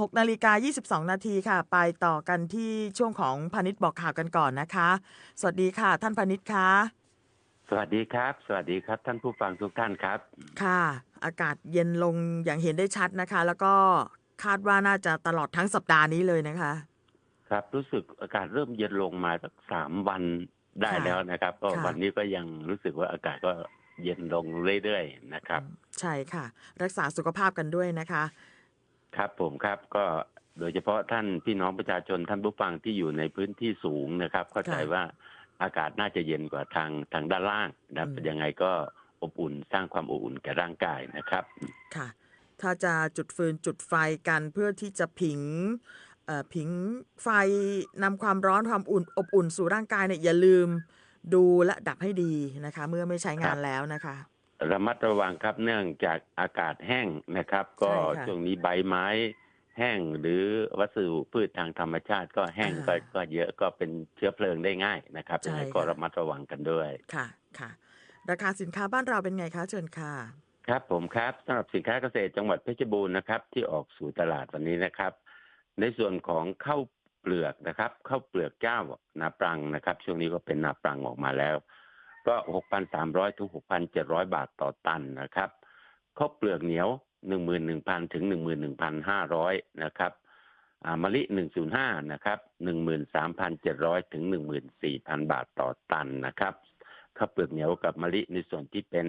6นาฬิกา22 นาทีค่ะ ไปต่อกันที่ช่วงของพานิชบอกข่าวกันก่อนนะคะ สวัสดีค่ะ ท่านพานิชคะสวัสดีครับ สวัสดีครับ ท่านผู้ฟังทุกท่านครับ ค่ะ อากาศเย็นลงอย่างเห็นได้ชัดนะคะ แล้วก็คาดว่าน่าจะตลอดทั้งสัปดาห์นี้เลยนะคะ ครับรู้สึกอากาศเริ่มเย็นลงมาสักสามวันได้ค่ะแล้วนะครับ ก็ค่ะวันนี้ก็ยังรู้สึกว่าอากาศก็เย็นลงเรื่อยๆนะครับ ใช่ค่ะ รักษาสุขภาพกันด้วยนะคะ ครับผมครับก็โดยเฉพาะท่านพี่น้องประชาชนท่านผู้ฟังที่อยู่ในพื้นที่สูงนะครับ เข้าใจค่ะว่าอากาศน่าจะเย็นกว่าทางทางด้านล่างนะอืมยังไงก็อบอุ่นสร้างความอบอุ่นแก่ร่างกายนะครับ ค่ะ ถ้าจะจุดฟืนจุดไฟกันเพื่อที่จะผิงเอ่อผิงไฟนำความร้อนความอุ่น อบอุ่นสู่ร่างกายเนี่ยอย่าลืมดูและดับให้ดีนะคะ เมื่อไม่ใช้งานแล้วนะคะ ระมัดระวังครับเนื่องจากอากาศแห้งนะครับ ก็ใช่ค่ะช่วงนี้ใบไม้แห้งหรือวัสดุพืชทางธรรมชาติก็แห้งอ่าก็ก็เยอะก็เป็นเชื้อเพลิงได้ง่ายนะครับใช่ยังไงก็ค่ะระมัดระวังกันด้วยค่ะค่ะ ราคาสินค้าบ้านเราเป็นไงคะเชิญค่ะ ครับผมครับสำหรับสินค้าเกษตรจังหวัดเพชรบูรณ์นะครับ ที่ออกสู่ตลาดวันนี้นะครับ ในส่วนของข้าวเปลือกนะครับข้าวเปลือกเจ้านาปรังนะครับ ช่วงนี้ก็เป็นนาปรังออกมาแล้ว ก็ 6,300 ถึง 6,700 บาทต่อตันนะครับข้าวเปลือกเหนียว 11,000 ถึง 11,500 นะครับมะลิ 105 นะครับ 13,700 ถึง 14,000 บาทต่อตันนะครับข้าวเปลือกเหนียวกับมะลิในส่วนที่เป็น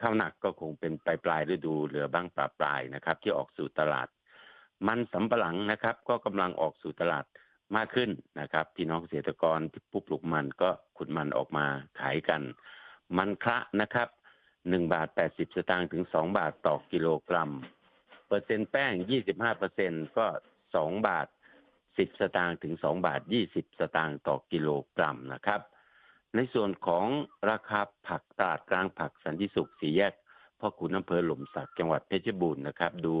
ข้าวหนักก็คงเป็นปลายปลายๆฤดูเหลือบ้างปลาปลายนะครับ ที่ออกสู่ตลาด มันสำปะหลังนะครับ ก็กำลังออกสู่ตลาด มากขึ้นนะครับพี่น้องเกษตรกรที่ผู้ปลูกมันก็ขุดมันออกมาขายกัน มันคะนะครับหนึ่งบาทแปดสิบสตางค์ถึงสองบาทต่อกิโลกรัม เปอร์เซ็นต์แป้งยี่สิบห้าเปอร์เซ็นก็สองบาทสิบสตางค์ถึงสองบาทยี่สิบสตางค์ต่อกิโลกรัมนะครับ ในส่วนของราคาผักตลาดกลางผักสันติสุขสีแยกพ่อขุนอำเภอหล่มสักจังหวัดเพชรบูรณ์นะครับ ดู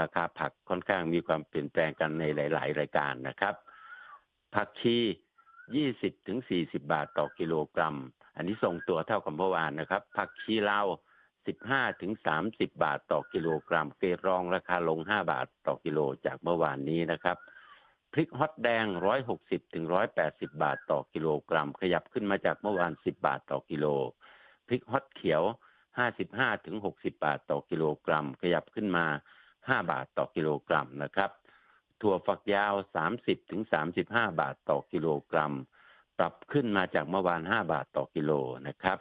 ราคาผักค่อนข้างมีความเปลี่ยนแปลงกันในหลาย ๆ รายการนะครับ ผักชียี่สิบถึงสี่สิบาทต่อกิโลกรัม อันนี้ส่งตัวเท่ากับเมื่อวานนะครับ ผักชีลาวสิบห้าถึงสามสิบาทต่อกิโลกรัม เกรดรองราคาลงห้าบาทต่อกิโลจากเมื่อวานนี้นะครับ พริกฮอตแดงร้อยหกสิบถึงร้อยแปดสิบาทต่อกิโลกรัม ขยับขึ้นมาจากเมื่อวานสิบบาทต่อกิโล พริกฮอตเขียวห้าสิบห้าถึงหกสิบาทต่อกิโลกรัม ขยับขึ้นมาห้าบาทต่อกิโลกรัมนะครับ ถั่วฝักยาว 30ถึง35 บาทต่อกิโลกรัม ปรับขึ้นมาจากเมื่อวาน 5 บาทต่อกิโลนะครับ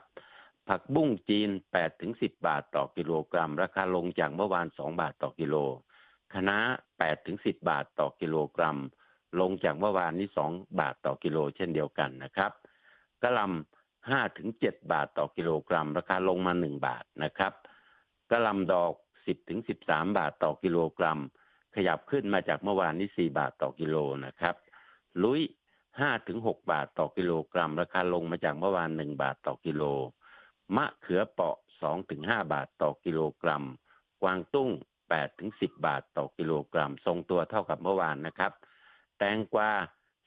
ผักบุ้งจีน 8ถึง10 บาทต่อกิโลกรัม ราคาลงจากเมื่อวาน 2 บาทต่อกิโลคะน้า8ถึง10 บาทต่อกิโลกรัม ลงจากเมื่อวานนี้ 2 บาทต่อกิโลเช่นเดียวกันนะครับกะหล่ำ5ถึง7บาทต่อกิโลกรัม ราคาลงมา 1 บาทนะครับกะหล่ำดอก 10ถึง13 บาทต่อกิโลกรัม ขยับขึ้นมาจากเมื่อวานนี้4บาทต่อกิโลนะครับ ลุย5ถึง6บาทต่อกิโลกรัม ราคาลงมาจากเมื่อวาน1บาทต่อกิโล มะเขือเปราะ2ถึง5บาทต่อกิโลกรัม กวางตุ้ง8ถึง10บาทต่อกิโลกรัม ทรงตัวเท่ากับเมื่อวานนะครับ แตงกวา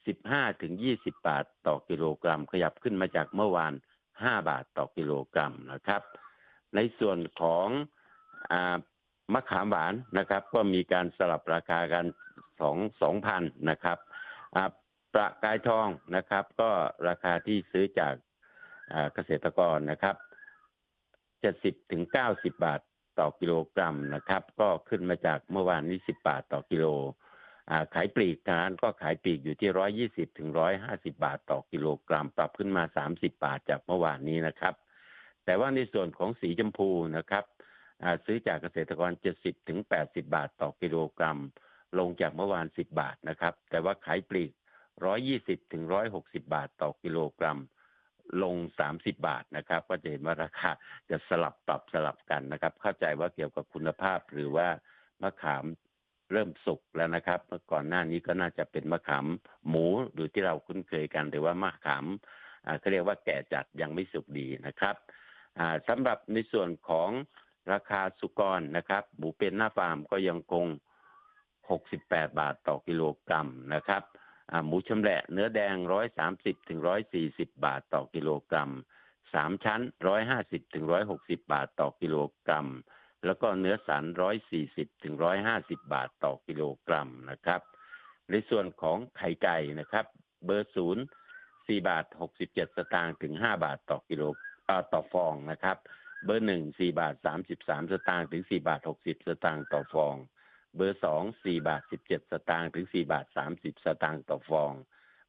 15ถึง20บาทต่อกิโลกรัม ขยับขึ้นมาจากเมื่อวาน5บาทต่อกิโลกรัมนะครับ ในส่วนของอ มะขามหวานนะครับ ก็มีการสลับราคากันสองสองพันนะครับประกายทองนะครับ ก็ราคาที่ซื้อจากเกษตรกรนะครับเจ็ดสิบถึงเก้าสิบบาทต่อกิโลกรัมนะครับ ก็ขึ้นมาจากเมื่อวานนี้สิบบาทต่อกิโลขายปลีกทางนั้นก็ขายปลีกอยู่ที่ร้อยยี่สิบถึงร้อยห้าสิบาทต่อกิโลกรัม ปรับขึ้นมาสามสิบาทจากเมื่อวานนี้นะครับ แต่ว่าในส่วนของสีชมพูนะครับ ซื้อจากเกษตรกร 70ถึง80 บาทต่อกิโลกรัม ลงจากเมื่อวาน 10 บาทนะครับ แต่ว่าขายปลีก 120ถึง160 บาทต่อกิโลกรัม ลง 30 บาทนะครับ ก็จะเห็นว่าราคาจะสลับปรับสลับกันนะครับ เข้าใจว่าเกี่ยวกับคุณภาพหรือว่ามะขามเริ่มสุกแล้วนะครับเมื่อก่อนหน้านี้ก็น่าจะเป็นมะขามหมูหรือที่เราคุ้นเคยกันหรือว่ามะขามเขาเรียกว่าแก่จัดยังไม่สุกดีนะครับอ่าสำหรับในส่วนของ ราคาสุกรนะครับ หมูเป็นหน้าฟาร์มก็ยังคง 68 บาทต่อกิโลกรัมนะครับหมูชำแหละเนื้อแดง 130ถึง140 บาทต่อกิโลกรัมสามชั้น 150ถึง160 บาทต่อกิโลกรัม แล้วก็เนื้อสัน 140ถึง150 บาทต่อกิโลกรัมนะครับ ในส่วนของไข่ไก่นะครับ เบอร์ศูนย์4บาท 67 สตางค์ถึง 5 บาทต่อกิโลต่อฟองนะครับ เบอร์หนึ่ง4บาท33สตางค์ถึง4บาท60สตางค์ต่อฟอง เบอร์สอง4บาท17สตางค์ถึง4บาท30สตางค์ต่อฟอง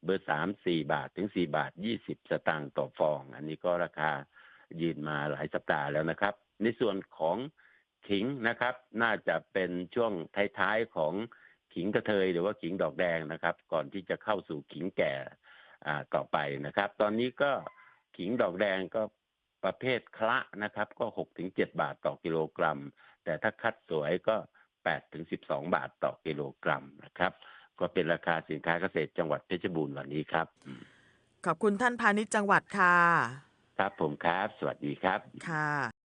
เบอร์สาม4บาทถึง4บาท20สตางค์ต่อฟอง อันนี้ก็ราคายืนมาหลายสัปดาห์แล้วนะครับ ในส่วนของขิงนะครับ น่าจะเป็นช่วงท้ายๆของขิงกระเทยหรือว่าขิงดอกแดงนะครับ ก่อนที่จะเข้าสู่ขิงแก่อ่าต่อไปนะครับ ตอนนี้ก็ขิงดอกแดงก็ ประเภทคละนะครับ ก็6ถึง7บาทต่อกิโลกรัม แต่ถ้าคัดสวยก็8ถึง12บาทต่อกิโลกรัมนะครับ ก็เป็นราคาสินค้าเกษตรจังหวัดเพชรบูรณ์วันนี้ครับอืมขอบคุณท่านพาณิชย์จังหวัดค่ะ ครับผมครับ สวัสดีครับค่ะ